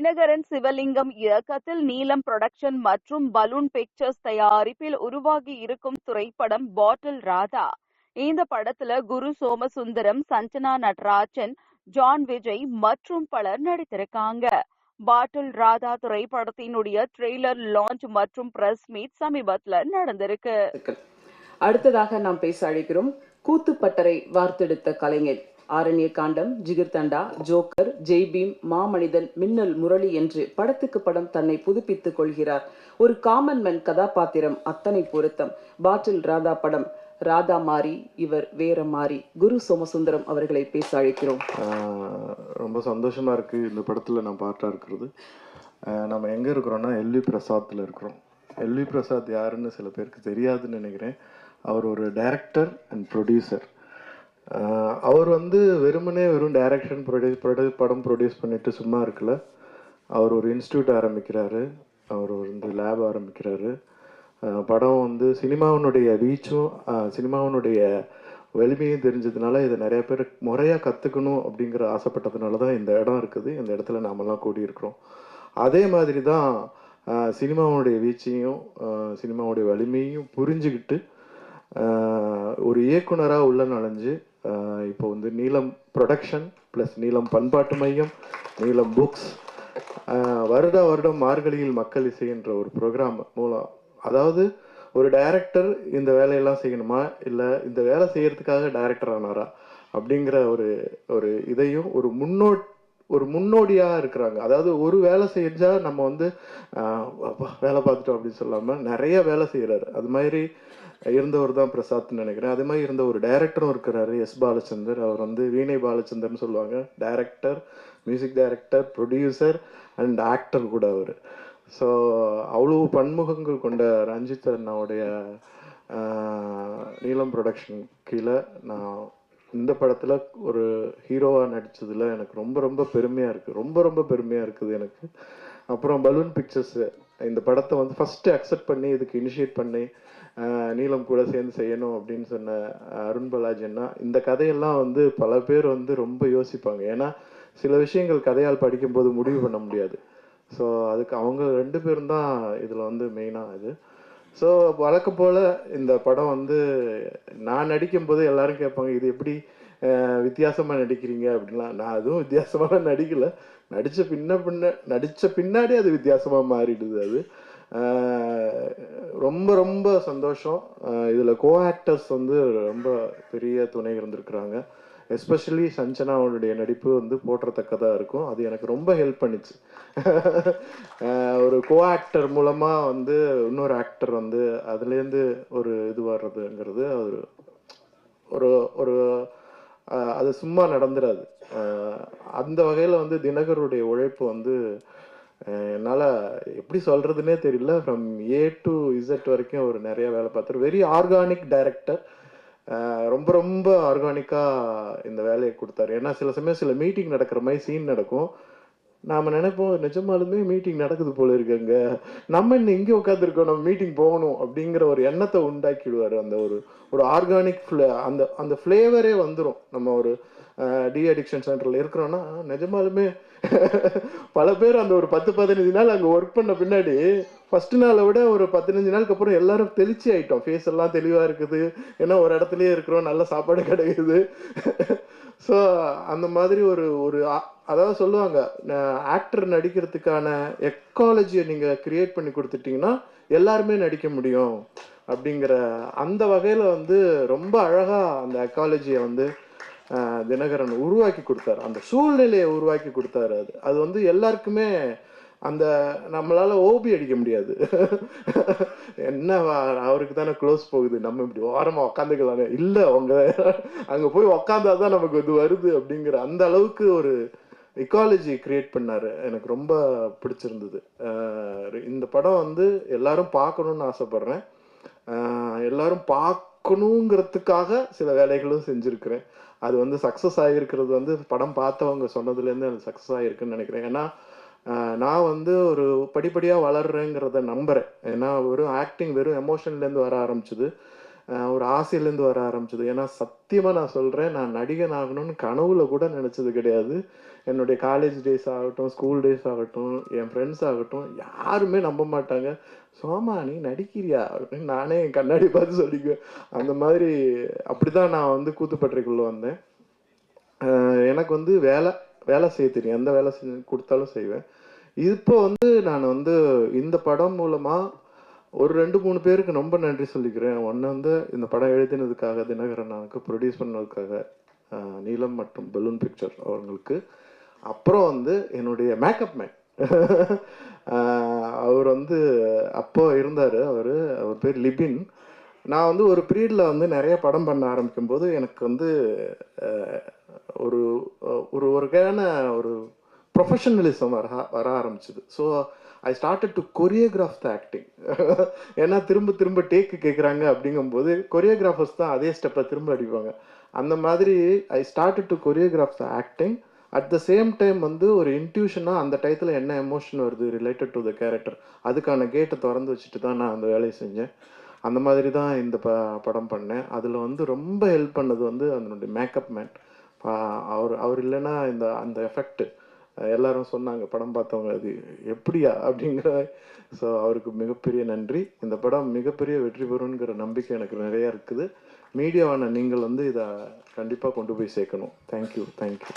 தினகரன் சிவலிங்கம் இயக்கத்தில் நீலம் புரொடக்ஷன் மற்றும் பலூன் பிக்சர்ஸ் தயாரிப்பில் உருவாகி இருக்கும் திரைப்படம் பாட்டில் ராதா. இந்த படத்துல குரு சோமசுந்தரம் சஞ்சனா நடராஜன் ஜான் விஜய் மற்றும் பலர் நடித்திருக்காங்க. பாட்டில் ராதா திரைப்படத்தினுடைய ட்ரெய்லர் லான்ச் மற்றும் பிரஸ் மீட் சமீபத்துல நடந்திருக்கு. அடுத்ததாக நாம் பேச அழைக்கிறோம் கூத்துப்பட்டறை வார்த்தெடுத்த கலைஞர். ஆரண்ய காண்டம் ஜிகிர்தண்டா ஜோக்கர் ஜெய்பீம் மாமனிதன் மின்னல் முரளி என்று படத்துக்கு படம் தன்னை புதுப்பித்துக் கொள்கிறார். ஒரு காமன் மேன் கதாபாத்திரம் அத்தனை பொருத்தம். பாட்டில் ராதா படம் ராதா மாறி இவர் வேற மாறி. குரு சோமசுந்தரம் அவர்களை பேச அழைக்கிறோம். ரொம்ப சந்தோஷமா இருக்கு இந்த படத்துல நான் பாட்டா இருக்கிறது. நம்ம எங்க இருக்கிறோம்னா எல்வி பிரசாத்ல இருக்கிறோம். எல்வி பிரசாத் யாருன்னு சில பேருக்கு தெரியாதுன்னு நினைக்கிறேன். அவர் ஒரு டைரக்டர் அண்ட் ப்ரொடியூசர் அவர் வந்து வெறுமனே வெறும் டைரக்ஷன் ப்ரொடியூஸ் ப்ரொடியூஸ் படம் ப்ரொடியூஸ் பண்ணிட்டு சும்மா இருக்கல. அவர் ஒரு இன்ஸ்டியூட் ஆரம்பிக்கிறாரு. அவர் வந்து லேப் ஆரம்பிக்கிறாரு. படம் வந்து சினிமாவினுடைய ரீச்சும் சினிமாவினுடைய வலிமையும் தெரிஞ்சதுனால இதை நிறைய பேர் முறையாக கற்றுக்கணும் அப்படிங்கிற ஆசைப்பட்டதுனால தான் இந்த இடம் இருக்குது. இந்த இடத்துல நாமெல்லாம் கூடியிருக்கிறோம். அதே மாதிரி தான் சினிமாவுடைய வீச்சையும் சினிமாவுடைய வலிமையும் புரிஞ்சுக்கிட்டு ஒரு இயக்குனராக உள்ள நுழைஞ்சு இப்போ வந்து நீலம் ப்ரொடக்ஷன் ப்ளஸ் நீலம் பண்பாட்டு மையம் நீலம் புக்ஸ் வருட வருடம் மார்கழியில் மக்கள் இசை என்ற ஒரு ப்ரோக்ராம் மூலம் அதாவது ஒரு டைரக்டர் இந்த வேலையெல்லாம் செய்யணுமா? இல்லை இந்த வேலை செய்யறதுக்காக டைரக்டர் ஆனாரா? அப்படிங்கிற ஒரு ஒரு இதையும் ஒரு முன்னோட் ஒரு முன்னோடியாக இருக்கிறாங்க. அதாவது ஒரு வேலை செஞ்சால் நம்ம வந்து வேலை பார்த்துட்டோம் அப்படின்னு சொல்லாமல் நிறைய வேலை செய்கிறாரு அது மாதிரி இருந்தவர் தான் பிரசாத்னு நினைக்கிறேன். அதே மாதிரி இருந்த ஒரு டைரக்டரும் இருக்கிறாரு எஸ் பாலச்சந்தர். அவர் வந்து வீணை பாலச்சந்தர்னு சொல்லுவாங்க. Director music director producer and actor கூட அவர். ஸோ அவ்வளோ பன்முகங்கள் கொண்ட ரஞ்சித் அண்ணாவுடைய நீலம் ப்ரொடக்ஷன் கீழே நான் இந்த படத்தில் ஒரு ஹீரோவாக நடித்ததில் எனக்கு ரொம்ப ரொம்ப பெருமையாக இருக்குது ரொம்ப ரொம்ப பெருமையாக இருக்குது எனக்கு. அப்புறம் பலூன் பிக்சர்ஸு இந்த படத்தை வந்து ஃபஸ்ட்டு அக்செப்ட் பண்ணி இதுக்கு இனிஷியேட் பண்ணி நீளம் கூட சேர்ந்து செய்யணும் அப்படின்னு சொன்ன அருண் பாலாஜின்னா இந்த கதையெல்லாம் வந்து பல பேர் வந்து ரொம்ப யோசிப்பாங்க. ஏன்னா சில விஷயங்கள் கதையால் படிக்கும்போது முடிவு பண்ண முடியாது. ஸோ அதுக்கு அவங்க ரெண்டு பேரும் தான் இதில் வந்து மெயினாக இது. ஸோ வழக்கம் போல் இந்த படம் வந்து நான் நடிக்கும்போது எல்லாரும் கேட்பாங்க இது எப்படி வித்தியாசமாக நடிக்கிறீங்க? அப்படின்லாம். நான் அதுவும் வித்தியாசமாக நடிக்கல. நடித்த பின்ன பின்ன நடித்த பின்னாடி அது வித்தியாசமாக மாறிடுது அது. ரொம்ப ரொம்ப சந்தோஷம். இதில் கோ ஆக்டர்ஸ் வந்து ரொம்ப பெரிய துணை இருந்திருக்கிறாங்க. எஸ்பெஷலி சஞ்சனாவுடைய நடிப்பு வந்து போற்றத்தக்கதாக இருக்கும். அது எனக்கு ரொம்ப ஹெல்ப் பண்ணிச்சு. ஒரு கோ ஆக்டர் மூலமாக வந்து இன்னொரு ஆக்டர் வந்து அதுலேருந்து ஒரு இது வர்றதுங்கிறது ஒரு ஒரு ஒரு அது சும்மா நடந்துடாது அந்த வகையில் வந்து தினகருடைய உழைப்பு வந்து என்னால் எப்படி சொல்கிறதுனே தெரியல. ஃப்ரம் ஏ டு இசட் வரைக்கும் அவர் நிறைய வேலை பார்த்துரு. வெரி ஆர்கானிக் டைரக்டர் ரொம்ப ரொம்ப ஆர்கானிக்காக இந்த வேலையை கொடுத்தாரு. ஏன்னா சில சமயம் சில மீட்டிங் நடக்கிற மாதிரி சீன் நடக்கும். நாம் நினைப்போம் நிஜமாலுமே மீட்டிங் நடக்குது போல இருக்குங்க நம்ம இன்னும் இங்கே உட்காந்துருக்கோம் நம்ம மீட்டிங் போகணும் அப்படிங்கிற ஒரு எண்ணத்தை உண்டாக்கிடுவார். அந்த ஒரு ஒரு ஆர்கானிக் ஃப்ளே அந்த அந்த ஃப்ளேவரே வந்துடும் நம்ம ஒரு டி அடிக்ஷன் சென்டரில் இருக்கிறோன்னா நிஜமாலுமே பல பேர் அந்த ஒரு பத்து பதினஞ்சு நாள் அங்கே ஒர்க் பண்ண பின்னாடி ஃபர்ஸ்ட் நாளை விட ஒரு பதினஞ்சு நாளுக்கு அப்புறம் எல்லாரும் தெளிச்சு ஆயிட்டோம். ஃபேஸ் எல்லாம் தெளிவாக இருக்குது. ஏன்னா ஒரு இடத்துலயே இருக்கிறோம். நல்ல சாப்பாடு கிடைக்குது. ஸோ அந்த மாதிரி ஒரு ஒரு அதாவது சொல்லுவாங்க ஆக்டர் நடிக்கிறதுக்கான எக்காலஜியை நீங்கள் கிரியேட் பண்ணி கொடுத்துட்டீங்கன்னா எல்லாருமே நடிக்க முடியும். அப்படிங்கிற அந்த வகையில் வந்து ரொம்ப அழகாக அந்த எக்காலஜியை வந்து தினகரன் உருவாக்கி கொடுத்தாரு. அந்த சூழ்நிலையை உருவாக்கி கொடுத்தாரு அது. அது வந்து எல்லாருக்குமே அந்த நம்மளால் ஓபி அடிக்க முடியாது. என்ன வா- அவருக்கு தானே க்ளோஸ் போகுது. நம்ம இப்படி ஓரமாக உக்காந்துக்கலானே. இல்லை அவங்க அங்கே போய் உக்காந்தாதான் நமக்கு இது வருது அப்படிங்கிற அந்த அளவுக்கு ஒரு இக்காலஜி கிரியேட் பண்ணார். எனக்கு ரொம்ப பிடிச்சிருந்தது. இந்த படம் வந்து எல்லாரும் பார்க்கணுன்னு ஆசைப்படுறேன். எல்லாரும் பார்க்கணுங்கிறதுக்காக சில வேலைகளும் செஞ்சுருக்கிறேன். அது வந்து சக்ஸஸ் ஆகிருக்கிறது வந்து படம் பார்த்தவங்க சொன்னதுலேருந்து அது சக்ஸஸ் ஆகிருக்குன்னு நினைக்கிறேன். ஏன்னா நான் வந்து ஒரு படிப்படியாக வளர்றேங்கிறத நம்புகிறேன் ஏன்னா வெறும் ஆக்டிங் வெறும் எமோஷன்லேருந்து வர ஆரம்பிச்சிது. ஒரு ஆசையிலேருந்து வர ஆரம்பிச்சது. ஏன்னா சத்தியமாக நான் சொல்கிறேன் நான் நடிகன் ஆகணும்னு கனவுல கூட நினச்சது கிடையாது. என்னுடைய காலேஜ் டேஸ் ஆகட்டும் ஸ்கூல் டேஸ் ஆகட்டும் என் ஃப்ரெண்ட்ஸ் ஆகட்டும் யாருமே நம்ப மாட்டாங்க. சோமா நீ நடிக்கிறியா? அப்படின்னு நானே என் கண்ணாடி பார்த்து சொல்லிக்குவேன். அந்த மாதிரி அப்படி தான் நான் வந்து கூத்துப்பட்டறைக்குள்ளே வந்தேன். எனக்கு வந்து வேலை வேலை செய்ய தெரியும். எந்த வேலை செஞ்சு கொடுத்தாலும் செய்வேன். இப்போ வந்து நான் வந்து இந்த படம் மூலமாக ஒரு ரெண்டு மூணு பேருக்கு ரொம்ப நன்றி சொல்லிக்கிறேன். ஒன்று வந்து இந்த படம் எழுதினதுக்காக தினகரன் எனக்கு ப்ரொடியூஸ் பண்ணதுக்காக நீலம் மற்றும் பலூன் பிக்சர் அவங்களுக்கு அப்புறம் வந்து என்னுடைய மேக்கப் மேன் அவர் வந்து அப்போ இருந்தார். அவர் அவர் பேர் லிபின். நான் வந்து ஒரு பீரியடில் வந்து நிறைய படம் பண்ண ஆரம்பிக்கும் போது எனக்கு வந்து ஒரு ஒரு வகையான ஒரு ப்ரொஃபஷனலிசம் வர வர ஆரம்பிச்சிது. So I started to choreograph the acting ஏன்னா திரும்ப திரும்ப டேக்கு கேட்குறாங்க அப்படிங்கும்போது கொரியோகிராஃபர்ஸ் தான் அதே ஸ்டெப்பை திரும்ப அடிப்பாங்க. அந்த மாதிரி I started to choreograph the acting at the same time வந்து ஒரு இன்ட்யூஷனாக அந்த டயத்தில் என்ன எமோஷன் வருது ரிலேட்டட் டு த கேரக்டர் அதுக்கான கேட்டை திறந்து வச்சுட்டு தான் நான் அந்த வேலையை செஞ்சேன். அந்த மாதிரி தான் இந்த ப படம் பண்ணேன். அதில் வந்து ரொம்ப ஹெல்ப் பண்ணது வந்து அதனுடைய மேக்கப் மேன் அவர் அவர் இல்லைன்னா இந்த அந்த எஃபெக்ட் எல்லாரும் சொன்னாங்க படம் பார்த்தவங்க அது எப்படியா? அப்படிங்கிற ஸோ அவருக்கு மிகப்பெரிய நன்றி. இந்த படம் மிகப்பெரிய வெற்றி பெறுங்கிற நம்பிக்கை எனக்கு நிறைய இருக்குது. மீடியாவான நீங்கள் வந்து இதை கண்டிப்பாக கொண்டு போய் சேர்க்கணும். Thank you thank you